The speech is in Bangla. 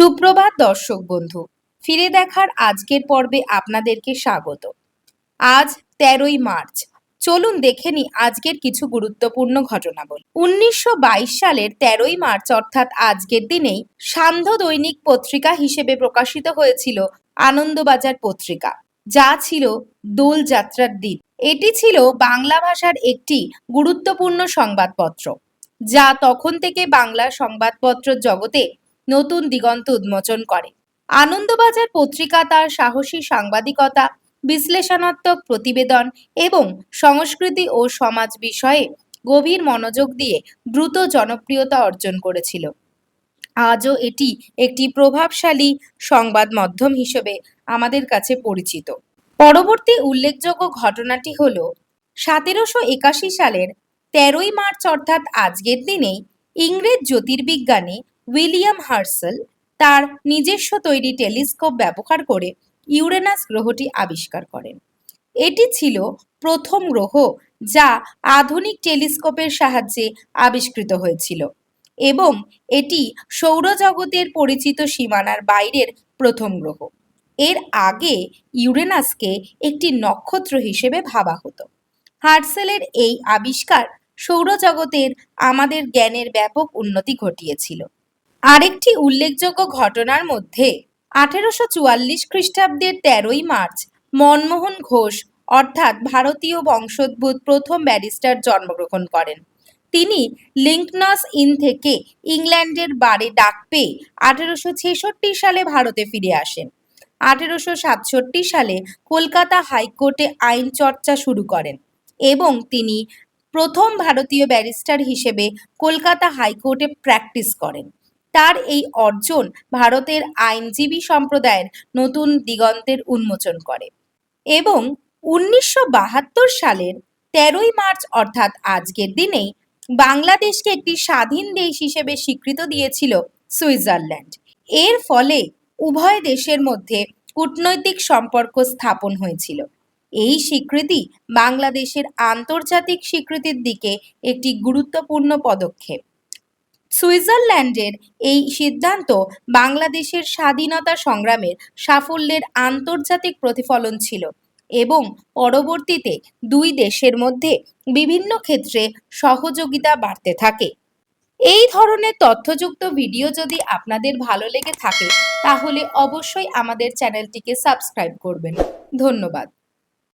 সুপ্রভাত দর্শক বন্ধু, ফিরে দেখার আজকের পর্বে আপনাদেরকে স্বাগত। আজ তেরোই মার্চ, চলুন দেখে নি আজকের কিছু গুরুত্বপূর্ণ ঘটনাবলী উনিশশো বাইশ সালের তেরোই মার্চ, অর্থাৎ আজকের দিনেই সান্ধ্য দৈনিক পত্রিকা হিসেবে প্রকাশিত হয়েছিল আনন্দবাজার পত্রিকা, যা ছিল দোল যাত্রার দিন। এটি ছিল বাংলা ভাষার একটি গুরুত্বপূর্ণ সংবাদপত্র, যা তখন থেকে বাংলা সংবাদপত্র জগতে নতুন দিগন্ত উন্মোচন করে। আনন্দবাজার পত্রিকা তার সাহসী সাংবাদিকতা, বিশ্লেষণাত্মক প্রতিবেদন এবং সংস্কৃতি ও সমাজ বিষয়ে গভীর মনোযোগ দিয়ে দ্রুত জনপ্রিয়তা অর্জন করেছিল। আজও এটি একটি প্রভাবশালী সংবাদ মাধ্যম হিসেবে আমাদের কাছে পরিচিত। পরবর্তী উল্লেখযোগ্য ঘটনাটি হল, সতেরোশো একাশি সালের তেরোই মার্চ অর্থাৎ আজকের দিনেই ইংরেজ জ্যোতির্বিজ্ঞানী উইলিয়াম হার্সেল তার নিজস্ব তৈরি টেলিস্কোপ ব্যবহার করে ইউরেনাস গ্রহটি আবিষ্কার করেন। এটি ছিল প্রথম গ্রহ যা আধুনিক টেলিস্কোপের সাহায্যে আবিষ্কৃত হয়েছিল এবং এটি সৌরজগতের পরিচিত সীমানার বাইরের প্রথম গ্রহ। এর আগে ইউরেনাসকে একটি নক্ষত্র হিসেবে ভাবা হতো। হার্সেলের এই আবিষ্কার সৌরজগতের আমাদের জ্ঞানের ব্যাপক উন্নতি ঘটিয়েছিল। আরেকটি উল্লেখযোগ্য ঘটনার মধ্যে আঠেরোশো চুয়াল্লিশ খ্রিস্টাব্দের তেরোই মার্চ মনমোহন ঘোষ, অর্থাৎ ভারতীয় বংশোদ্ভূত প্রথম ব্যারিস্টার জন্মগ্রহণ করেন। তিনি লিঙ্কনস ইন থেকে ইংল্যান্ডের বারে ডাক পেয়ে আঠেরোশো ছেষট্টি সালে ভারতে ফিরে আসেন। আঠেরোশো সাতষট্টি সালে কলকাতা হাইকোর্টে আইন চর্চা শুরু করেন এবং তিনি প্রথম ভারতীয় ব্যারিস্টার হিসেবে কলকাতা হাইকোর্টে প্র্যাকটিস করেন। তার এই অর্জন ভারতের আইনজীবী সম্প্রদায়ের নতুন দিগন্তের উন্মোচন করে। এবং উনিশশো বাহাত্তর সালের তেরোই মার্চ, অর্থাৎ আজকের দিনেই, বাংলাদেশকে একটি স্বাধীন দেশ হিসেবে স্বীকৃত দিয়েছিল সুইজারল্যান্ড। এর ফলে উভয় দেশের মধ্যে কূটনৈতিক সম্পর্ক স্থাপন হয়েছিল। এই স্বীকৃতি বাংলাদেশের আন্তর্জাতিক স্বীকৃতির দিকে একটি গুরুত্বপূর্ণ পদক্ষেপ। সুইজারল্যান্ডের এই সিদ্ধান্ত বাংলাদেশের স্বাধীনতা সংগ্রামের সাফল্যের আন্তর্জাতিক প্রতিফলন ছিল এবং পরবর্তীতে দুই দেশের মধ্যে বিভিন্ন ক্ষেত্রে সহযোগিতা বাড়তে থাকে। এই ধরনের তথ্যযুক্ত ভিডিও যদি আপনাদের ভালো লেগে থাকে, তাহলে অবশ্যই আমাদের চ্যানেলটিকে সাবস্ক্রাইব করবেন। ধন্যবাদ।